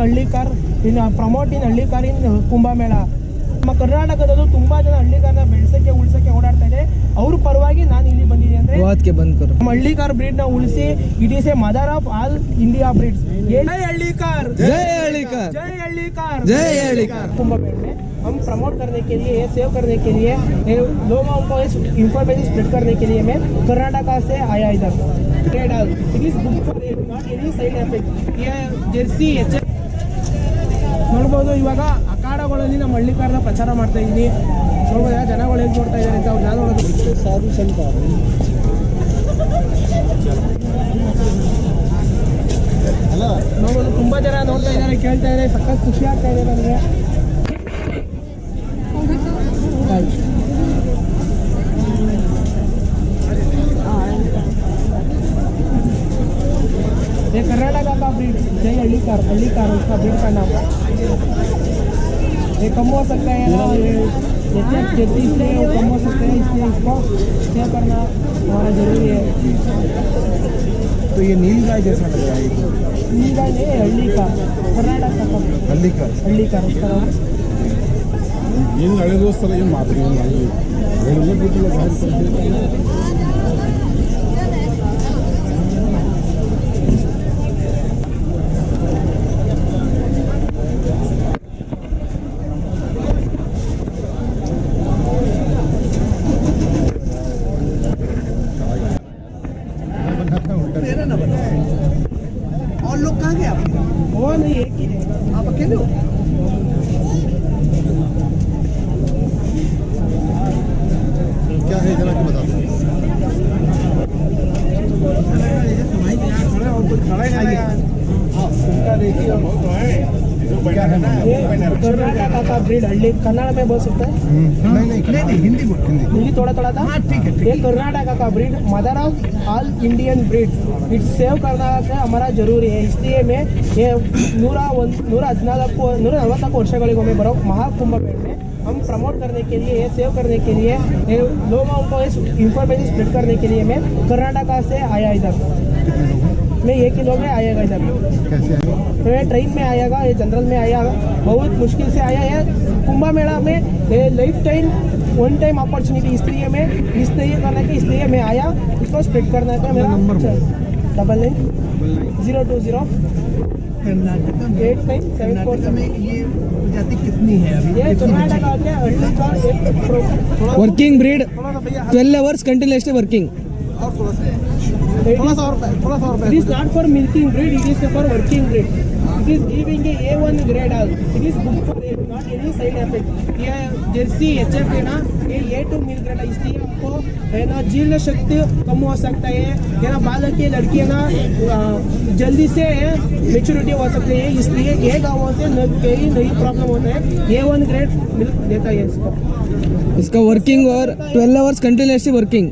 Hallikar in promote in Hallikar in Kumbh Mela ನಮ್ಮ ಕರ್ನಾಟಕದಲ್ಲೂ ತುಂಬಾ ಜನ ಹಳ್ಳಿಕಾರನ ಬೆಳೆಸಕ್ಕೆ ಉಳ್ಸಕ್ಕೆ ಓಡಾಡ್ತಾ ಇದೆ ಅವ್ರ ಪರವಾಗಿ ನಾನು ಇಲ್ಲಿ ಬಂದಿದ್ದೀನಿ ಅಂದ್ರೆ बात के बंद करो ನಮ್ಮ ಹಳ್ಳಿಕಾರ್ ಬ್ರೀಡ್ ನ ಉಳಿಸಿ it is a mother of all India breeds जय हल्लीकार जय हल्लीकार जय हल्लीकार जय हल्लीकार कुंभ मेले में हम प्रमोट करने के लिए सेव करने के लिए ये लोगों को इस इंफॉर्मेशन स्प्रेड करने के लिए मैं कर्नाटका से आया इधर it is good for not any side effect ये ಜೆರ್ಸಿ ಎಚ್ ನೋಡ್ಬೋದು, ಇವಾಗ ಅಖಾಡಗಳಲ್ಲಿ ನಮ್ಮ ಹಳ್ಳಿಕಾರದ ಪ್ರಚಾರ ಮಾಡ್ತಾ ಇದ್ದೀನಿ. ನೋಡ್ಬೋದು ಜನಗಳು ಹೇಗೆ ನೋಡ್ತಾ ಇದ್ದಾರೆ ಅಂತ ಅವ್ರು ನಾನು ನೋಡೋದು? ಸಾಧು ನೋಡೋದು ತುಂಬ ಜನ ನೋಡ್ತಾ ಇದ್ದಾರೆ, ಕೇಳ್ತಾ ಇದ್ದಾರೆ, ಸಖತ್ ಖುಷಿ ಆಗ್ತಾ ಇದೆ ನನಗೆ ಕರ್ನಾಟಕ ಹಳ್ಳಿ ಕಾರ್ ಹಳ್ಳಿ ಕಾರ್ ಅಂತ ಬಿಡ್ತಾನೆ कम हो सकता है ना जितने जितनी इसलिए वो कम हो सकते हैं इसलिए इसको शेयर करना हमारा ज़रूरी है। तो ये नील गाय जैसा लग रहा है। नील गाय नहीं हल्दी का कर्नाटक का हल्दी का। हल्दी का उसका। ಏನು ಹಳೆ ದೋಸ್ತರ ಏನು ಮಾತು ಹೇಳಿ ಬಿಟ್ಟಿಲ್ಲ आप अकेले हो? क्या है जरा कि बता दो। क्या है ना? ये कर्नाटका का ब्रीड हल्ली कन्नड़ में बोल सकते हैं नहीं नहीं नहीं नहीं हिंदी बोल हिंदी हिंदी थोड़ा थोड़ा था ठीक है ये कर्नाटका का breed mother of all Indian breed it save करना का हमारा जरूरी है इसलिए मैं ये नूरा ಒಂದು ನೂರ ಹದಿನಾಲ್ಕು ನೂರ ನಲವತ್ನಾಲ್ಕು ವರ್ಷಗಳಿಗೊಮ್ಮೆ ಬರೋ ಮಹಾಕುಂಭ ಮೇಳ में हम प्रमोट करने के लिए सेव करने के लिए ये लोगों को इस इंफॉर्मेशन स्प्रेड करने के लिए मैं कर्नाटका से आया इधर कितने लोग हैं मैं एक किलो में आएगा इधर। कैसे आए मैं ट्रेन में आएगा ये जनरल में आया बहुत मुश्किल से आया है कुंभ मेला में ये life time one time opportunity इसलिए मैं इसलिए करना के इसलिए मैं आया इसको स्प्रेड करने का मेरा number double nine zero two zero Karnataka में। एट नाइन सेवन फोर में ये प्रजाति कितनी है ये कर्नाटका के हल्ली का एक प्रो- थोड़ा working breed twelve hours continuously working और थोड़ा सा It थोड़ा सा और थोड़ा सा और It is not for milking breed, it is for working breed. It is giving a A1 grade all. It is good for it, not any side effect. ये जर्सी एच एफ़ है ना ये ए टू मिल ग्रेड है। इसलिए आपको है ना जीर्ण शक्ति कम हो सकता है। है ना बालक की लड़की है ना जल्दी से मेचुरिटी हो सकती है। इसलिए ये गाँवों से कई नई प्रॉब्लम होता है। ए वन ग्रेड मिल्क देता है इसको। इसका वर्किंग और ट्वेल्व आवर्स कंटिन्यूसली वर्किंग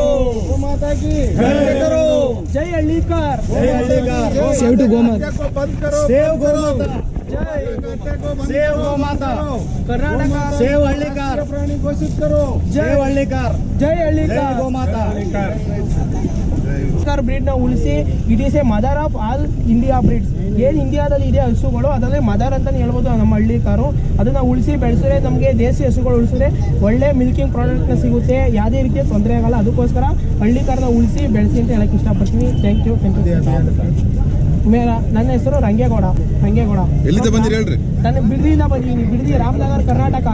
करो जय अलीकर जय हल्लीकार सेव टू गोमत। को बंद करो सेव गो माता जय सेव गो माता कर्नाटक सेव हल्लीकार प्राणी घोषित करो जय हल्लीकार जय जय गो गो माता ಬ್ರೀಡ್ನ ಬ್ರೀಡ್ನ ಉಳಿಸಿ it is a mother of all India breeds ಏನ್ ಇಂಡಿಯಾದಲ್ಲಿ ಇದೆ ಹಸುಗಳು ಅದರಲ್ಲಿ ಮದರ್ ಅಂತಲೇ ಹೇಳ್ಬೋದು ನಮ್ಮ ಹಳ್ಳಿ ಕಾರು. ಅದನ್ನ ಉಳಿಸಿ ಬೆಳೆಸಿದ್ರೆ ನಮಗೆ ದೇಸಿ ಹಸುಗಳು ಉಳಿಸಿದ್ರೆ ಒಳ್ಳೆ ಮಿಲ್ಕಿಂಗ್ ಪ್ರಾಡಕ್ಟ್ನ ಸಿಗುತ್ತೆ. ಯಾವುದೇ ರೀತಿಯ ತೊಂದರೆ ಆಗಲ್ಲ. ಅದಕ್ಕೋಸ್ಕರ ಹಳ್ಳಿಕಾರನ ಉಳಿಸಿ ಬೆಳೆಸಿ ಅಂತ ಹೇಳಕ್ಕೆ ಇಷ್ಟಪಡ್ತೀನಿ. ಥ್ಯಾಂಕ್ ಯು ಥ್ಯಾಂಕ್ ಯು ಮೇರ ನನ್ನ ಹೆಸರು ರಂಗೇಗೌಡ ರಂಗೇಗೌಡ. ಎಲ್ಲಿಂದ ಬಂದಿರಿ ಹೇಳ್ರಿ? ನಾನು ಬಿಡದಿಯಿಂದ ಬಂದಿದ್ದೀನಿ ಬಿಡದಿ ರಾಮನಗರ ಕರ್ನಾಟಕ.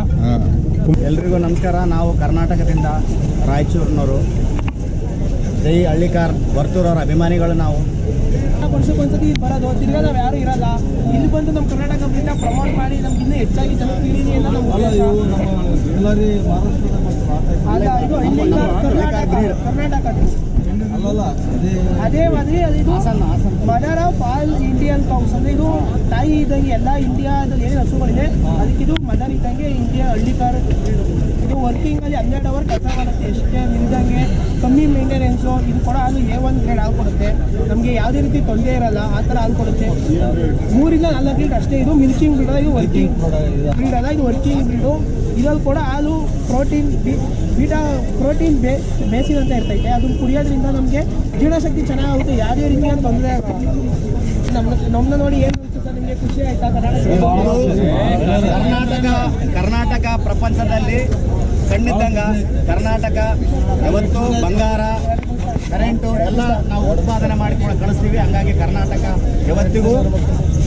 ಎಲ್ರಿಗೂ ನಮಸ್ಕಾರ. ನಾವು ಕರ್ನಾಟಕದಿಂದ ರಾಯಚೂರಿನವರು. ಜೈ ಹಳ್ಳಿಕಾರ್ ವರ್ತೂರವ್ರ ಅಭಿಮಾನಿಗಳು ನಾವು. ವರ್ಷಕ್ಕೊಂದ್ಸತಿ ಬರೋದು ತಿರ್ಗಾ ನಾವು ಯಾರು ಇರಲ್ಲ. ಇಲ್ಲಿ ಬಂದು ನಮ್ಮ ಕರ್ನಾಟಕ ಪ್ರಮೋಟ್ ಮಾಡಿ ನಮ್ಗೆ ಇನ್ನೂ ಹೆಚ್ಚಾಗಿ ಜನ ತಿಳಿಲಿ ಅಂತ ನಮ್ಮ ಇದು ಹಳ್ಳಿಕಾರ್ ಕರ್ನಾಟಕ ಅದೇ. ಮಾದರಿ ಅದು ಇದು. Mother of all Indian cows ಅಂದ್ರೆ ಇದು ತಾಯಿ ಇದ್ದಂಗೆ ಎಲ್ಲ ಇಂಡಿಯಾದಲ್ಲಿ ಏನೇನು ಹಸುಗಳಿದೆ ಅದಕ್ಕೆ ಇದು ಮದರ್ ಇದ್ದಂಗೆ ಇಂಡಿಯಾ ಹಳ್ಳಿಕಾರ್ ಇದು ವರ್ಕಿಂಗಲ್ಲಿ ಹನ್ನೆರಡು ಅವರ್ ಕೆಲಸ ಮಾಡುತ್ತೆ. ಎಷ್ಟೇ ನಿಲ್ದಂಗೆ ಕಮ್ಮಿ ಮೇಂಟೆನೆನ್ಸು ಇದು ಕೂಡ ಅದು ಎ ಒನ್ ಗ್ರೇಡ್ ಹಾಲು ಕೊಡುತ್ತೆ. ನಮಗೆ ಯಾವುದೇ ರೀತಿ ತೊಂದರೆ ಇರಲ್ಲ, ಆ ಥರ ಹಾಲು ಕೊಡುತ್ತೆ. ಮೂರಿಂದ ನಾಲ್ಕು ಗ್ರೀಡ್ ಅಷ್ಟೇ ಇದು ಮಿಲ್ಕಿಂಗ್ ಬ್ರೀಡ್ ಇದು ವರ್ಕಿಂಗ್ ಬ್ರೀಡ್ ಅಲ್ಲ, ಇದು ವರ್ಕಿಂಗ್ ಬ್ರೀಡು ಇದ್ರಲ್ಲಿ ಕೂಡ ಹಾಲು ಪ್ರೋಟೀನ್ ಬೀಟಾ ಪ್ರೋಟೀನ್ ಬೇ ಬೇಸಿನ್ ಅಂತ ಇರ್ತೈತೆ. ಅದನ್ನ ಕುಡಿಯೋದ್ರಿಂದ ನಮಗೆ ಜೀರ್ಣಶಕ್ತಿ ಚೆನ್ನಾಗುತ್ತೆ ಯಾವುದೇ ರೀತಿಯ ತೊಂದರೆ ನಮ್ಮ ನಮ್ಮನ್ನ ನೋಡಿ ಏನು ಕರ್ನಾಟಕ ಕರ್ನಾಟಕ ಪ್ರಪಂಚದಲ್ಲಿ ಕಣ್ಣಿದ್ದಂಗ, ಕರ್ನಾಟಕ ಯಾವತ್ತು ಬಂಗಾರ ಕರೆಂಟು ಎಲ್ಲ ನಾವು ಉತ್ಪಾದನೆ ಮಾಡಿಕೊಂಡು ಕಳಿಸ್ತೀವಿ. ಹಂಗಾಗಿ ಕರ್ನಾಟಕ ಯಾವತ್ತಿಗೂ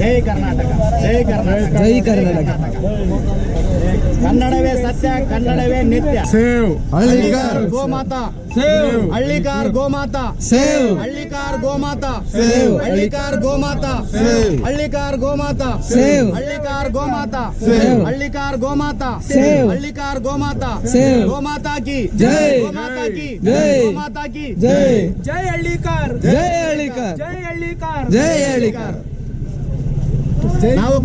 ಜೈ ಕರ್ನಾಟಕ ಜೈ ಕರ್ನಾಟಕ ಜೈ ಕರ್ನಾಟಕ. ಕನ್ನಡವೇ ಸತ್ಯ ಕನ್ನಡವೇ ನಿತ್ಯ. ಸೇವ್. ಹಳ್ಳಿಕಾರ್ ಗೋಮಾತಾ. ಹಳ್ಳಿಕಾರ್ ಗೋಮಾತಾ. ಸೇವ್. ಹಳ್ಳಿಕಾರ್ ಗೋಮಾತಾ. ಸೇವ್. ಹಳ್ಳಿಕಾರ್ ಗೋಮಾತಾ. ಸೇವ್. ಹಳ್ಳಿಕಾರ್ ಗೋಮಾತಾ. ಸೇವ್. ಹಳ್ಳಿಕಾರ್ ಗೋಮಾತಾ. ಸೇವ್. ಹಳ್ಳಿಕಾರ್ ಗೋಮಾತಾ. ಸೇವ್. ಹಳ್ಳಿಕಾರ್ ಗೋಮಾತಾ. ಸೇವ್. ಗೋಮಾತಾ ಕಿ ಜೈ. ಗೋಮಾತಾ ಕಿ ಜೈ. ಗೋಮಾತಾ ಕಿ ಜೈ. ಜೈ ಹಳ್ಳಿಕಾರ್. ಜೈ ಹಳ್ಳಿಕಾರ್. ಜೈ ಹಳ್ಳಿಕಾರ್. ಜೈ ಹಳ್ಳಿಕಾರ್ ನಾವು ಕರ್ನಾಟಕದಿಂದ ಬಂದಿದ್ದೇವೆ ಸಿಎಂ ಜೈ ಗೋಮಾತಾ ಜೈ ಗೋಮ ಇರಿ ನಾವು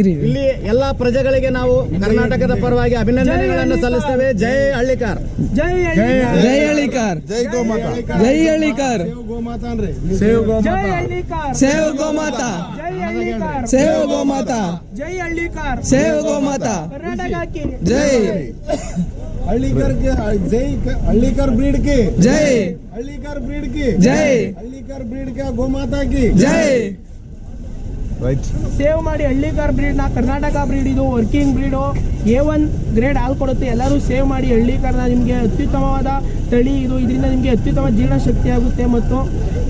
ಇಲ್ಲಿ ಎಲ್ಲಾ ಪ್ರಜೆಗಳಿಗೆ ನಾವು ಕರ್ನಾಟಕದ ಪರವಾಗಿ ಅಭಿನಂದನೆಗಳನ್ನು ಸಲ್ಲಿಸ್ತೇವೆ. ಜೈ ಹಳ್ಳಿಕಾರ್ ಜೈ ಜೈ ಹಳ್ಳಿಕಾರ್ ಜೈ ಗೋಮಾತಾ ಜೈ ಹಳ್ಳಿಕಾರ್ ಸೇವ್ ಗೋಮಾತಾ ಸೇವ್ ಗೋಮಾತಾ ಸೇವ್ ಗೋಮಾತಾ ಜೈ ಹಳ್ಳಿಕಾರ್ ಸೇವ್ ಗೋಮಾತಾ ಜೈ ಹಳ್ಳಿಕರ್ ಜೈ. ಹಳ್ಳಿಕರ್ ಬ್ರೀಡ್ ಕೆ ಜೈ. ಹಳ್ಳಿಕಾರ್ ಬ್ರೀಡ್ ಕಿ ಜೈ. ಹಳ್ಳಿಕಾರ್ ಬ್ರೀಡ್ ಕ ಗೋಮಾತಾ ಕಿ ಜೈ ಸೇವ್ ಮಾಡಿ ಹಳ್ಳಿಕಾರ್ ಬ್ರೀಡ್ನ ಕರ್ನಾಟಕ ಬ್ರೀಡ್ ಇದು working breed. A one grade ಹಾಲು ಕೊಡುತ್ತೆ. ಎಲ್ಲರೂ ಸೇವ್ ಮಾಡಿ ಹಳ್ಳಿಕಾರನ ನಿಮಗೆ ಅತ್ಯುತ್ತಮವಾದ ತಳಿ ಇದು. ಇದರಿಂದ ನಿಮಗೆ ಅತ್ಯುತ್ತಮ ಜೀರ್ಣ ಶಕ್ತಿ ಆಗುತ್ತೆ ಮತ್ತು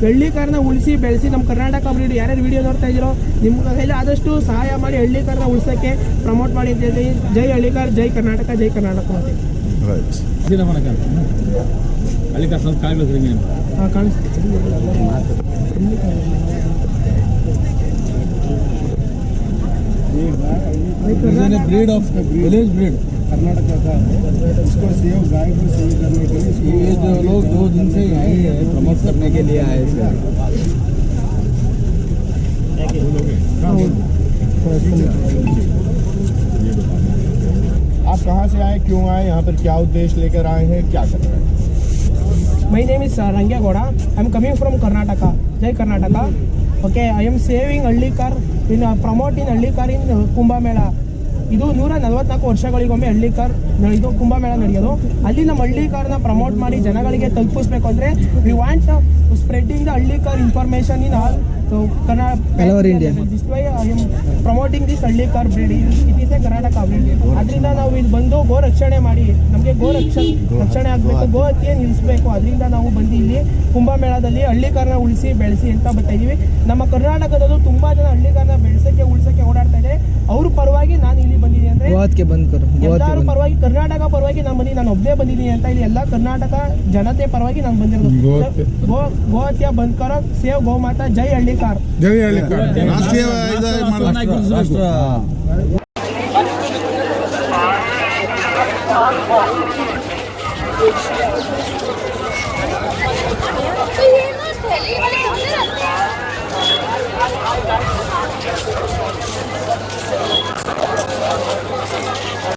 ಹಳ್ಳಿಕಾರನ ಉಳಿಸಿ ಬೆಳೆಸಿ ನಮ್ಮ ಕರ್ನಾಟಕ ಬ್ರೀಡ್ ಯಾರ್ಯಾರು ವಿಡಿಯೋ ನೋಡ್ತಾ ಇದ್ರು ನಿಮ್ಮ ಆದಷ್ಟು ಸಹಾಯ ಮಾಡಿ ಹಳ್ಳಿಕಾರನ ಉಳಿಸೋಕ್ಕೆ ಪ್ರಮೋಟ್ ಮಾಡಿ ಅಂತ ಜೈ ಹಳ್ಳಿಕಾರ್ ಜೈ ಕರ್ನಾಟಕ ಜೈ ಕರ್ನಾಟಕ राइट ಹಾಂ ಕಾಣಿಸ್ತೀನಿ breed of village breed Karnataka का इसको सेव गाय को सेव करने के लिए ये जो लोग दो दिन से आए हैं प्रमोट करने के लिए आए थे आप कहाँ से आए क्यों आए यहाँ पर क्या उद्देश्य लेकर आए हैं क्या कर रहे हैं My name is Rangegowda I am coming from Karnataka Jai Karnataka okay I am saving Hallikar in promote in Hallikar in Kumbhamela ಇದು ನೂರ ನಲವತ್ನಾಲ್ಕು ವರ್ಷಗಳಿಗೊಮ್ಮೆ ಹಳ್ಳಿಕಾರ್ ಇದು ಕುಂಭಮೇಳ ನಡೆಯೋದು. ಅಲ್ಲಿ ನಮ್ಮ ಹಳ್ಳಿಕಾರ್ನ ಪ್ರಮೋಟ್ ಮಾಡಿ ಜನಗಳಿಗೆ ತಲುಪಿಸ್ಬೇಕು ಅಂದರೆ we want spreading the Hallikar information in all Karnataka. This why I am promoting this Hallikar breed it is a Karnataka breed ಅದರಿಂದ ನಾವು ಇಲ್ಲಿ ಬಂದು ಗೋ ರಕ್ಷಣೆ ಮಾಡಿ ನಮಗೆ ಗೋ ರಕ್ಷಣೆ ರಕ್ಷಣೆ ಆಗಬೇಕು ಗೋ ಹತ್ಯೆ ನಿಲ್ಲಿಸಬೇಕು ಅದರಿಂದ ನಾವು ಬಂದು ಇಲ್ಲಿ ಕುಂಭಮೇಳದಲ್ಲಿ ಹಳ್ಳಿಕಾರನ ಉಳಿಸಿ ಬೆಳೆಸಿ ಅಂತ ಬರ್ತಾ ಇದೀವಿ. ನಮ್ಮ ಕರ್ನಾಟಕದಲ್ಲೂ ತುಂಬಾ ಜನ ಹಳ್ಳಿಕಾರನ ಬೆಳೆಸಕ್ಕೆ ಉಳಿಸಕ್ಕೆ ಓಡಾಡ್ತಾ ಇದ್ದಾರೆ ಅವ್ರ ಪರವಾಗಿ ನಾನು ಇಲ್ಲಿ ಗೋವಾತ್ಗೆ ಬಂದ್ ಕರು ಎಲ್ಲರ ಪರವಾಗಿ ಕರ್ನಾಟಕ ಪರವಾಗಿ ನಾನು ಬಂದಿ ನಾನು ಒಬ್ಬನೇ ಬಂದಿದ್ದೀನಿ ಅಂತ ಇಲ್ಲಿ ಎಲ್ಲಾ ಕರ್ನಾಟಕ ಜನತೆ ಪರವಾಗಿ ನಾನು ಬಂದಿರೋದು. ಗೋಹತ್ಯೆ. ಗೋ ಗೋಹತ್ಯೆ ಬಂದ್ ಕರ ಸೇವ್ ಗೋಮಾತಾ ಜೈ ಹಳ್ಳಿಕಾರ್. ಜೈ ಹಳ್ಳಿಕಾರ. ರಾಷ್ಟ್ರೀಯ